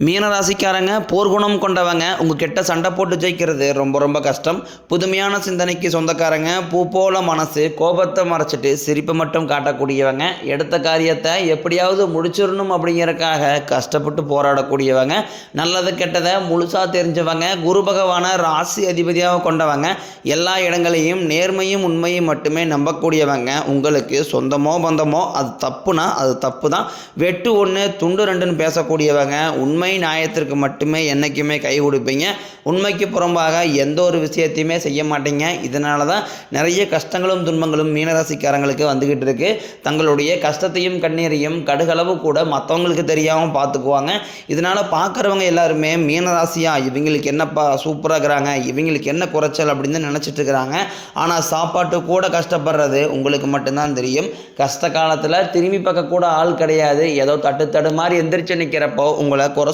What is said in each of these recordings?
மீனராசிக்காரங்க போர்க்குணம் கொண்டவங்க உங்கள் கிட்ட சண்டை போட்டு ஜெயிக்கிறது ரொம்ப ரொம்ப கஷ்டம். புதுமையான சிந்தனைக்கு சொந்தக்காரங்க பூ போல மனசு கோபத்தை மறைச்சிட்டு சிரிப்பை மட்டும் காட்டக்கூடியவங்க எடுத்த காரியத்தை எப்படியாவது முடிச்சிடணும் அப்படிங்கிறக்காக கஷ்டப்பட்டு போராடக்கூடியவங்க நல்லது கெட்டதை முழுசாக தெரிஞ்சவங்க குரு பகவான ராசி அதிபதியாக கொண்டவங்க எல்லா இடங்களையும் நேர்மையும் உண்மையும் மட்டுமே நம்பக்கூடியவங்க உங்களுக்கு சொந்தமோ பந்தமோ அது தப்புனா அது தப்பு தான் வெட்டு ஒன்று துண்டு ரெண்டுன்னு பேசக்கூடியவங்க உண்மை நியாயத்திற்கு மட்டுமே என்றைக்குமே கை கொடுப்பீங்க. உண்மைக்கு புறம்பாக எந்த ஒரு விஷயத்தையுமே செய்ய மாட்டீங்க. இதனால தான் நிறைய கஷ்டங்களும் துன்பங்களும் மீனராசிக்காரங்களுக்கு வந்துக்கிட்டு இருக்கு. தங்களுடைய கஷ்டத்தையும் கண்ணீரையும் கடுகளவு கூட மற்றவங்களுக்கு தெரியாமல் பார்த்துக்குவாங்க இதனால் பார்க்குறவங்க எல்லாருமே மீனராசியா இவங்களுக்கு என்னப்பா சூப்பராக இருக்கிறாங்க இவங்களுக்கு என்ன குறைச்சல் அப்படின்னு தான் நினச்சிட்டு இருக்கிறாங்க. ஆனால் சாப்பாட்டு கூட கஷ்டப்படுறது உங்களுக்கு மட்டும்தான் தெரியும். கஷ்ட காலத்தில் திரும்பி பார்க்க கூட ஆள் கிடையாது. ஏதோ தட்டு தடு மாதிரி எந்திரிச்சு நிற்கிறப்போ உங்களை குறை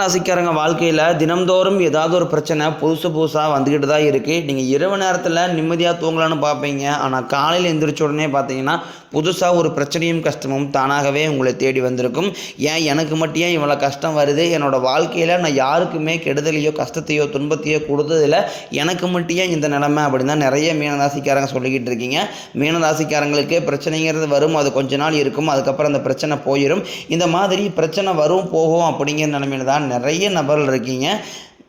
ராசிக்காரங்க வாழ்க்கையில் தினம்தோறும் ஏதாவது ஒரு பிரச்சனை புதுசு புதுசாக வந்துக்கிட்டு தான் இருக்குது நீங்கள் இரவு நேரத்தில் நிம்மதியாக தூங்கலான்னு பார்ப்பீங்க. ஆனால் காலையில் எந்திரிச்ச உடனே பார்த்தீங்கன்னா புதுசாக ஒரு பிரச்சனையும் கஷ்டமும் தானாகவே உங்களை தேடி வந்திருக்கும். ஏன் எனக்கு மட்டும் ஏன் இவ்வளோ கஷ்டம் வருது? என்னோடய வாழ்க்கையில் நான் யாருக்குமே கெடுதலையோ கஷ்டத்தையோ துன்பத்தையோ கொடுத்ததில்ல. எனக்கு மட்டும் ஏன் இந்த நிலமை அப்படின்னு தான் நிறைய மீனராசிக்காரங்க சொல்லிக்கிட்டு இருக்கீங்க. மீனராசிக்காரங்களுக்கு பிரச்சனைங்கிறது வரும் அது கொஞ்ச நாள் இருக்கும் அதுக்கப்புறம் அந்த பிரச்சனை போயிடும் இந்த மாதிரி பிரச்சனை வரும் போகும் அப்படிங்கிற நிலைமையில தான் நிறைய நபர்கள் இருக்கீங்க.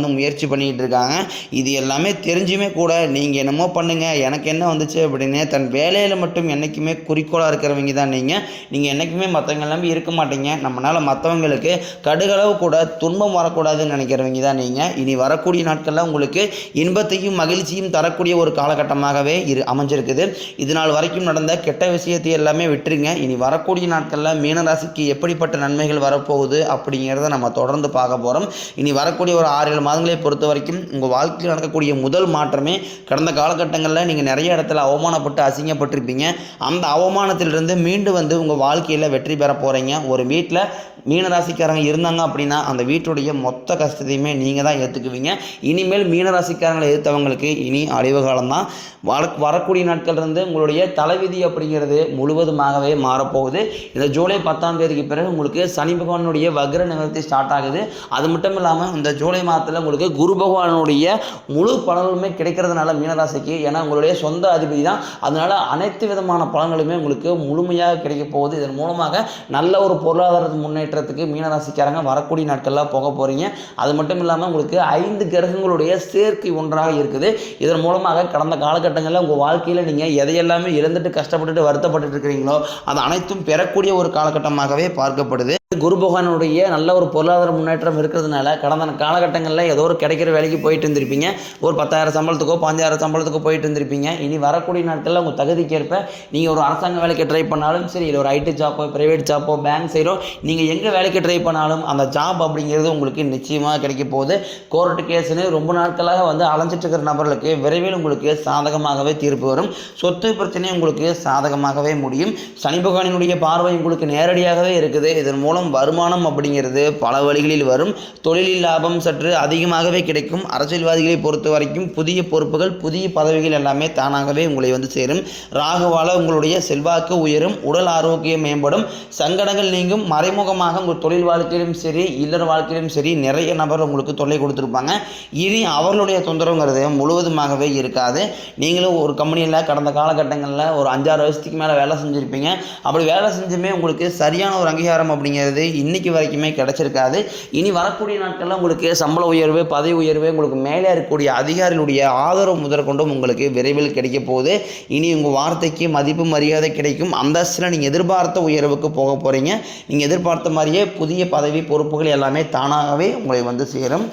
வந்து முயற்சி பண்ணிக்கிட்டு இருக்காங்க. இது எல்லாமே தெரிஞ்சுமே கூட நீங்கள் என்னமோ பண்ணுங்கள் எனக்கு என்ன வந்துச்சு அப்படின்னு தன் வேலையில் மட்டும் என்றைக்குமே குறிக்கோளாக இருக்கிறவங்க தான் நீங்கள் நீங்கள் என்றைக்குமே மற்றவங்க எல்லாமே இருக்க மாட்டீங்க. நம்மளால் மற்றவங்களுக்கு கடுகளவு கூட துன்பம் வரக்கூடாதுன்னு நினைக்கிறவங்க தான் நீங்கள் இனி வரக்கூடிய நாட்களில் உங்களுக்கு இன்பத்தையும் மகிழ்ச்சியும் தரக்கூடிய ஒரு காலகட்டமாகவே இரு அமைஞ்சிருக்குது. இது நாள் வரைக்கும் நடந்த கெட்ட விஷயத்தை எல்லாமே விட்டுருங்க. இனி வரக்கூடிய நாட்களில் மீனராசிக்கு எப்படிப்பட்ட நன்மைகள் வரப்போகுது அப்படிங்கிறத நம்ம தொடர்ந்து பார்க்க போகிறோம் இனி வரக்கூடிய ஒரு ஆறு ஏழு மாதங்களை பொறுத்த வரைக்கும் உங்கள் வாழ்க்கையில் நடக்கக்கூடிய முதல் மாற்றமே கடந்த காலகட்டங்களில் நீங்கள் நிறைய இடத்துல அவமானப்பட்டு அசிங்கப்பட்டிருப்பீங்க. அந்த அவமானத்திலிருந்து மீண்டும் வந்து உங்கள் வாழ்க்கையில் வெற்றி பெற போகிறீங்க ஒரு வீட்டில் மீனராசிக்காரங்க இருந்தாங்க அப்படின்னா அந்த வீட்டுடைய மொத்த கஷ்டத்தையுமே நீங்கள் தான் ஏற்றுக்குவீங்க இனிமேல் மீனராசிக்காரங்களை எதிர்த்தவங்களுக்கு இனி அழிவு காலம்தான். வர வரக்கூடிய நாட்கள்லேருந்து உங்களுடைய தலைவிதி அப்படிங்கிறது முழுவதுமாகவே மாறப்போகுது. இந்த ஜூலை பத்தாம் தேதிக்கு பிறகு உங்களுக்கு சனி பகவானுடைய வக்ர நிவர்த்தி ஸ்டார்ட் ஆகுது. அது மட்டும் இல்லாமல் இந்த ஜூலை மாதத்தில் உங்களுக்கு குரு பகவானுடைய முழு பலன்களுமே கிடைக்கிறதுனால மீனராசிக்கு. ஏன்னா உங்களுடைய சொந்த அதிபதி தான். அதனால் அனைத்து விதமான பலன்களுமே உங்களுக்கு முழுமையாக கிடைக்க போகுது. இதன் மூலமாக நல்ல ஒரு பொருளாதார முன்னேற்றத்துக்கு மீனராசிக்காரங்க வரக்கூடிய நாட்களில் போக போகிறீங்க அது மட்டும் இல்லாமல் உங்களுக்கு ஐந்து கிரகங்களுடைய சேர்க்கை ஒன்றாக இருக்குது. இதன் மூலமாக கடந்த காலகட்டங்களில் உங்கள் வாழ்க்கையில் நீங்கள் எதையெல்லாமே இழந்துட்டு கஷ்டப்பட்டுட்டு வருத்தப்பட்டு இருக்கிறீங்களோ அது அனைத்தும் பெறக்கூடிய ஒரு காலகட்டமாகவே பார்க்கப்படுது. குரு பகவானுடைய நல்ல ஒரு பொருளாதார முன்னேற்றம் இருக்கிறதுனால கடந்த காலகட்டங்களில் ஏதோ ஒரு கிடைக்கிற வேலைக்கு போயிட்டு இருந்திருப்பீங்க. ஒரு பத்தாயிரம் சம்பளத்துக்கோ பாஞ்சாயிரம் சம்பளத்துக்கோ போயிட்டு இருந்திருப்பீங்க. இனி வரக்கூடிய நாட்களில் உங்கள் தகுதிக்கேற்ப நீங்கள் ஒரு அரசாங்க வேலைக்கு ட்ரை பண்ணாலும் சரி இல்லை ஒரு ஐடி ஜாப்போ ப்ரைவேட் ஜாப்போ பேங்க் சைடோ நீங்கள் எங்கே வேலைக்கு ட்ரை பண்ணாலும் அந்த ஜாப் அப்படிங்கிறது உங்களுக்கு நிச்சயமாக கிடைக்க போகுது. கோர்ட்டு கேஸ்னு ரொம்ப நாட்களாக வந்து அலைஞ்சிட்ருக்கிற நபர்களுக்கு விரைவில் உங்களுக்கு சாதகமாகவே தீர்ப்பு வரும். சொத்து பிரச்சனை உங்களுக்கு சாதகமாகவே முடியும். சனி பகவானினுடைய பார்வை உங்களுக்கு நேரடியாகவே இருக்குது. இதன் மூலம் வருமானம் அப்படிங்கிறது பல வழிகளில் வரும். தொழிலில் லாபம் சற்று அதிகமாகவே கிடைக்கும். அரசியல்வாதிகளை பொறுத்த வரைக்கும் புதிய பொறுப்புகள் புதிய பதவிகள் எல்லாமே தானாகவே உங்களை வந்து சேரும். ராகுவால் உங்களுடைய செல்வாக்கு உயரும் உடல் ஆரோக்கியம் மேம்படும். சங்கடங்கள் நீங்கும் மறைமுகமாக உங்கள் தொழில் வாழ்க்கையிலும் சரி இல்லற வாழ்க்கையிலும் சரி நிறைய நபர் உங்களுக்கு தொல்லை கொடுத்துருப்பாங்க. இனி அவர்களுடைய தொந்தரவுங்கிறது முழுவதுமாகவே இருக்காது. நீங்களும் ஒரு கம்பெனியில் கடந்த காலகட்டங்களில் ஒரு அஞ்சாறு வருஷத்துக்கு மேலே வேலை செஞ்சுருப்பீங்க. அப்படி வேலை செஞ்சுமே உங்களுக்கு சரியான ஒரு அங்கீகாரம் அப்படிங்கிறது இன்றைக்கி வரைக்குமே கிடச்சிருக்காது. இனி வரக்கூடிய நாட்களில் உங்களுக்கு சம்பள உயர்வு பதவி உயர்வு உங்களுக்கு மேலே இருக்கக்கூடிய அதிகாரிகளுடைய ஆதரவு முதற்கொண்டும் உங்களுக்கு விரைவில் கிடைக்க போகுது. இனி உங்கள் வார்த்தைக்கு மதிப்பு மரியாதை கிடைக்கும். அந்தஸ்தில் நீங்கள் எதிர்பார்த்த உயர்வுக்கு போக போகிறீங்க நீங்கள் எதிர்பார்த்த மாதிரியே புதிய பதவி பொறுப்புகள் எல்லாமே தானாகவே உங்களை வந்து சேரும்.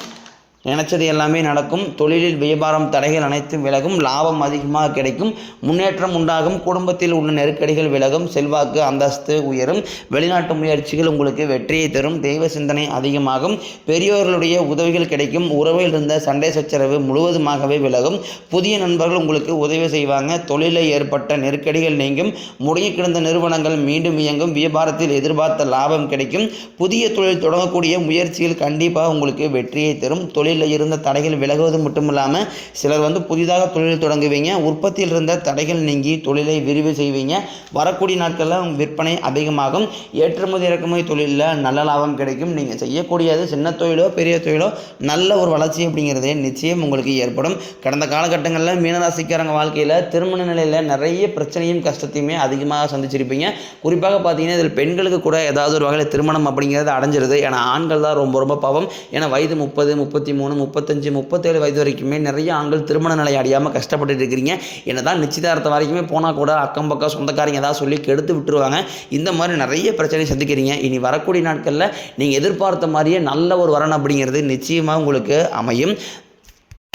நினச்சது எல்லாமே நடக்கும். தொழிலில் வியாபாரம் தடைகள் அனைத்தும் விலகும். லாபம் அதிகமாக கிடைக்கும். முன்னேற்றம் உண்டாகும். குடும்பத்தில் உள்ள நெருக்கடிகள் விலகும். செல்வாக்கு அந்தஸ்து உயரும். வெளிநாட்டு முயற்சிகள் உங்களுக்கு வெற்றியை தரும். தெய்வ சிந்தனை அதிகமாகும். பெரியோர்களுடைய உதவிகள் கிடைக்கும். உறவில் இருந்த சண்டை சச்சரவு முழுவதுமாகவே விலகும். புதிய நண்பர்கள் உங்களுக்கு உதவி செய்வாங்க. தொழிலில் ஏற்பட்ட நெருக்கடிகள் நீங்கும். முடங்கி கிடந்த நிறுவனங்கள் மீண்டும் இயங்கும். வியாபாரத்தில் எதிர்பார்த்த லாபம் கிடைக்கும். புதிய தொழில் தொடங்கக்கூடிய முயற்சிகள் கண்டிப்பாக உங்களுக்கு வெற்றியை தரும். தொழில் தொழிலில் இருந்த தடைகள் விலகுவது மட்டும் இல்லாமல் சிலர் வந்து புதிதாக தொழில் தொடங்குவீங்க உற்பத்தியில் இருந்த தடைகள் நீங்கி தொழிலை விரிவு செய்வீங்க. வரக்கூடிய நாட்களில் விற்பனை அதிகமாகும். ஏற்றுமதி இறக்குமதி தொழிலில் நல்ல லாபம் கிடைக்கும். நீங்கள் செய்யக்கூடியது சின்ன தொழிலோ பெரிய தொழிலோ நல்ல ஒரு வளர்ச்சி அப்படிங்கிறதே நிச்சயம் உங்களுக்கு ஏற்படும். கடந்த காலகட்டங்களில் மீனராசிக்காரங்க வாழ்க்கையில் திருமண நிலையில் நிறைய பிரச்சனையும் கஷ்டத்தையுமே அதிகமாக சந்திச்சிருப்பீங்க. குறிப்பாக பார்த்தீங்கன்னா இதில் பெண்களுக்கு கூட ஏதாவது ஒரு வகையில் திருமணம் அப்படிங்கிறது அடைஞ்சிருது. ஏன்னா ஆண்கள் தான் ரொம்ப ரொம்ப பாவம். ஏன்னா வயது முப்பது முப்பத்தி மூணு முப்பத்தஞ்சு முப்பத்தேழு வயது வரைக்குமே நிறைய ஆண்கள் திருமண நிலை அடையாமல் கஷ்டப்பட்டுட்டு இருக்கிறீங்க. என்ன தான் நிச்சயதார்த்தம் வரைக்குமே போனால் கூட அக்கம் பக்கம் சொந்தக்காரங்க ஏதாவது சொல்லி கெடுத்து விட்டுருவாங்க. இந்த மாதிரி நிறைய பிரச்சனை சந்திக்கிறீங்க. இனி வரக்கூடிய நாட்களில் நீங்கள் எதிர்பார்த்த மாதிரியே நல்ல ஒரு வரன் அப்படிங்கிறது நிச்சயமாக உங்களுக்கு அமையும்.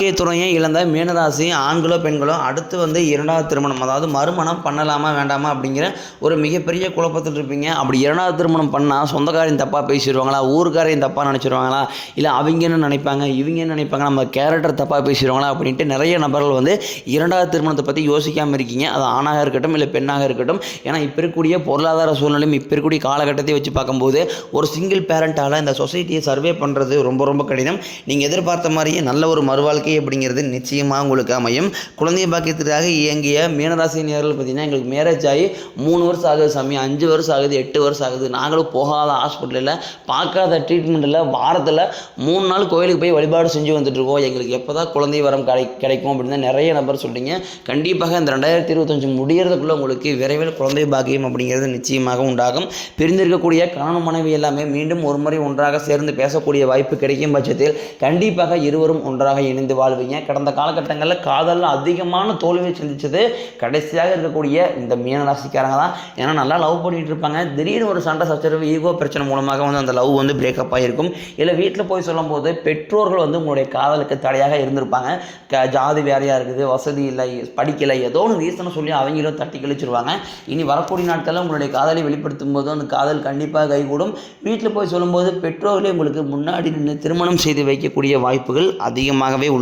வாழ்க்கை துணையை இழந்த? மீனராசி ஆண்களோ பெண்களோ அடுத்து வந்து இரண்டாவது திருமணம். அதாவது மறுமணம் பண்ணலாமா வேண்டாமா அப்படிங்கிற ஒரு மிகப்பெரிய குழப்பத்தில் இருப்பீங்க. அப்படி இரண்டாவது திருமணம் பண்ணால் சொந்தக்காரையும் தப்பாக பேசிடுவாங்களா? ஊருக்காரையும் தப்பாக நினச்சிருவாங்களா? இல்லை அவங்க என்ன நினைப்பாங்க? இவங்க என்ன நினைப்பாங்க? நம்ம கேரக்டர் தப்பாக பேசிடுவாங்களா? அப்படின்ட்டு நிறைய நபர்கள் வந்து இரண்டாவது திருமணத்தை பற்றி யோசிக்காமல் இருக்கீங்க. அது ஆணாக இருக்கட்டும் இல்லை பெண்ணாக இருக்கட்டும். ஏன்னா இப்போ இருக்கக்கூடிய பொருளாதார சூழ்நிலையும் இப்போ இருக்கக்கூடிய காலகட்டத்தை வச்சு பார்க்கும்போது ஒரு சிங்கிள் பேரண்ட்டால் இந்த சொசைட்டியை சர்வே பண்ணுறது ரொம்ப ரொம்ப கடினம். நீங்கள் எதிர்பார்த்த மாதிரியே நல்ல ஒரு மறுவாழ்க்கை அப்படிங்கிறது நிச்சயமாக உங்களுக்கு அமையும். குழந்தை பாக்கியத்திற்காக இயங்கிய மீனராசி நேரில் பார்த்தீங்கன்னா எங்களுக்கு மேரேஜ் ஆகி மூணு வருஷம் ஆகுது சாமி. அஞ்சு வருஷம் ஆகுது எட்டு வருஷம் ஆகுது. நாங்களும் போகாத ஹாஸ்பிட்டலில் பார்க்காத ட்ரீட்மெண்ட்டில் வாரத்தில் மூணு நாள் கோயிலுக்கு போய் வழிபாடு செஞ்சு வந்துட்டுருக்கோம் எங்களுக்கு எப்போ தான் குழந்தை வரம் கிடை கிடைக்கும் அப்படின்னு தான் நிறைய நபர் சொல்கிறீங்க கண்டிப்பாக இந்த ரெண்டாயிரத்தி இருபத்தஞ்சு முடிகிறதுக்குள்ளே உங்களுக்கு விரைவில் குழந்தை பாக்கியம் அப்படிங்கிறது நிச்சயமாக உண்டாகும். பிரிந்திருக்கக்கூடிய கணவன் மனைவி எல்லாமே மீண்டும் ஒரு முறை ஒன்றாக சேர்ந்து பேசக்கூடிய வாய்ப்பு கிடைக்கும் பட்சத்தில் கண்டிப்பாக இருவரும் ஒன்றாக இணைந்து வாழ்வீங்க. கடந்த காலகட்டங்களில் காதலில் அதிகமான தோல்வியை சந்திச்சது கடைசியாக இருக்கக்கூடிய இந்த மீனராசிக்காரங்க தான். ஏன்னா நல்லா லவ் பண்ணிட்டு இருப்பாங்க திடீர்னு ஒரு சண்டை சச்சரவு ஈகோ பிரச்சனை மூலமாக வந்து அந்த லவ் வந்து பிரேக்கப் ஆகிருக்கும் இல்லை வீட்டில் போய் சொல்லும்போது பெற்றோர்கள் வந்து உங்களுடைய காதலுக்கு தடையாக இருந்திருப்பாங்க. க ஜாதி வேறையாக இருக்குது வசதி இல்லை படிக்கலை ஏதோ ஒன்று ரீசனை சொல்லி அவங்களும் தட்டி கழிச்சிருவாங்க. இனி வரக்கூடிய நாட்களில் உங்களுடைய காதலை வெளிப்படுத்தும் போது அந்த காதல் கண்டிப்பாக கைகூடும். வீட்டில் போய் சொல்லும்போது பெற்றோர்களே உங்களுக்கு முன்னாடி நின்று திருமணம் செய்து வைக்கக்கூடிய வாய்ப்புகள் அதிகமாகவே உள்ளது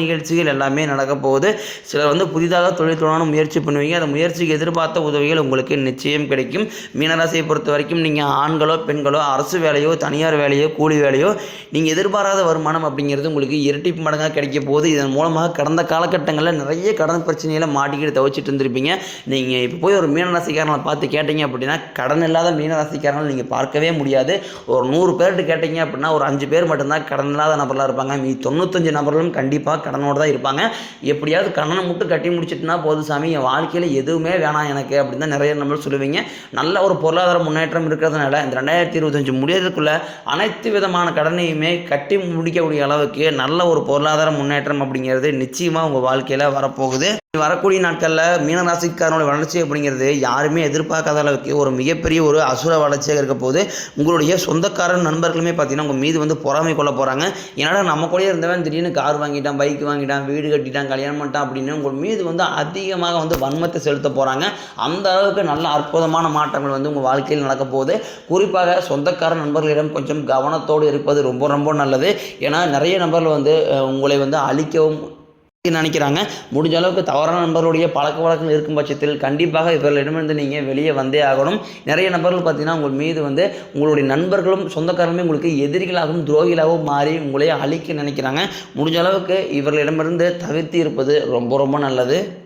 நிகழ்ச்சிகள் எல்லாமே நடக்க போகுது. சிலர் வந்து புதிதாக தொழில் தொடரணும் முயற்சி பண்ணுவீங்க. அந்த முயற்சிக்கு எதிர்பார்த்த உதவிகள் உங்களுக்கு நிச்சயம் கிடைக்கும். மீனராசியை பொறுத்த வரைக்கும் நீங்கள் ஆண்களோ பெண்களோ அரசு வேலையோ தனியார் வேலையோ கூலி வேலையோ நீங்கள் எதிர்பாராத வருமானம் அப்படிங்கிறது உங்களுக்கு இரட்டிப்பு மடங்காக கிடைக்க போகுது. இதன் மூலமாக கடந்த காலகட்டங்களில் நிறைய கடன் பிரச்சனையில் மாட்டிக்கிட்டு தவிச்சிட்டு இருந்திருப்பீங்க. நீங்கள் இப்போ போய் ஒரு மீனராசிக்காரனை பார்த்து கேட்டீங்க அப்படின்னா கடன் இல்லாத மீனராசிக்காரனை நீங்கள் பார்க்கவே முடியாது. ஒரு நூறு பேர்கிட்ட கேட்டீங்க அப்படின்னா ஒரு அஞ்சு பேர் மட்டும்தான் கடன் இல்லாத நபர்களாக இருப்பாங்க. மீ தொண்ணூத்தஞ்சு நபர்களும் கண்டிப்பாக கடனோடு தான் இருப்பாங்க. எப்படியாவது கடனை மட்டும் கட்டி முடிச்சிட்டுனா போதும் சாமி என் வாழ்க்கையில் எதுவுமே வேணாம் எனக்கு அப்படின்னு தான் நிறைய நம்ம சொல்லுவீங்க. நல்ல ஒரு பொருளாதார முன்னேற்றம் இருக்கிறதுனால இந்த ரெண்டாயிரத்தி இருபத்தஞ்சு முடியறதுக்குள்ளே அனைத்து விதமான கடனையுமே கட்டி முடிக்கக்கூடிய அளவுக்கு நல்ல ஒரு பொருளாதார முன்னேற்றம் அப்படிங்கிறது நிச்சயமாக உங்கள் வாழ்க்கையில் வரப்போகுது. வரக்கூடிய நாட்களில் மீனராசிக்காரனுடைய வளர்ச்சி அப்படிங்கிறது யாருமே எதிர்பார்க்காத அளவுக்கு ஒரு மிகப்பெரிய ஒரு அசுர வளர்ச்சியாக இருக்க போது உங்களுடைய சொந்தக்காரன் நண்பர்களுமே பார்த்தீங்கன்னா உங்கள் மீது வந்து பொறாமை கொள்ள போகிறாங்க ஏன்னா நம்ம கூட இருந்தவன் திடீர்னு கார் வாங்கிட்டான் பைக் வாங்கிட்டான் வீடு கட்டிட்டான் கல்யாணம் பண்ணிட்டான் அப்படின்னு உங்கள் மீது வந்து அதிகமாக வந்து வன்மத்தை செலுத்த போகிறாங்க அந்த அளவுக்கு நல்ல அற்புதமான மாற்றங்கள் வந்து உங்கள் வாழ்க்கையில் நடக்க போகுது. குறிப்பாக சொந்தக்கார நண்பர்களிடம் கொஞ்சம் கவனத்தோடு இருப்பது ரொம்ப ரொம்ப நல்லது. ஏன்னா நிறைய நபர்கள் வந்து உங்களை வந்து அழிக்கவும் நினைக்கிறாங்க. முடிஞ்ச அளவுக்கு தவறான நண்பர்களுடைய பழக்க வழக்கங்கள் இருக்கும் பட்சத்தில் கண்டிப்பாக இவர்களிடமிருந்து நீங்கள் வெளியே வந்தே ஆகணும். நிறைய நபர்கள் பார்த்தீங்கன்னா உங்கள் மீது வந்து உங்களுடைய நண்பர்களும் சொந்தக்காரங்களும் உங்களுக்கு எதிரிகளாகவும் துரோகிகளாகவும் மாறி உங்களை அழிக்க நினைக்கிறாங்க. முடிஞ்ச அளவுக்கு இவர்களிடமிருந்து தவிர்த்து இருப்பது ரொம்ப ரொம்ப நல்லது.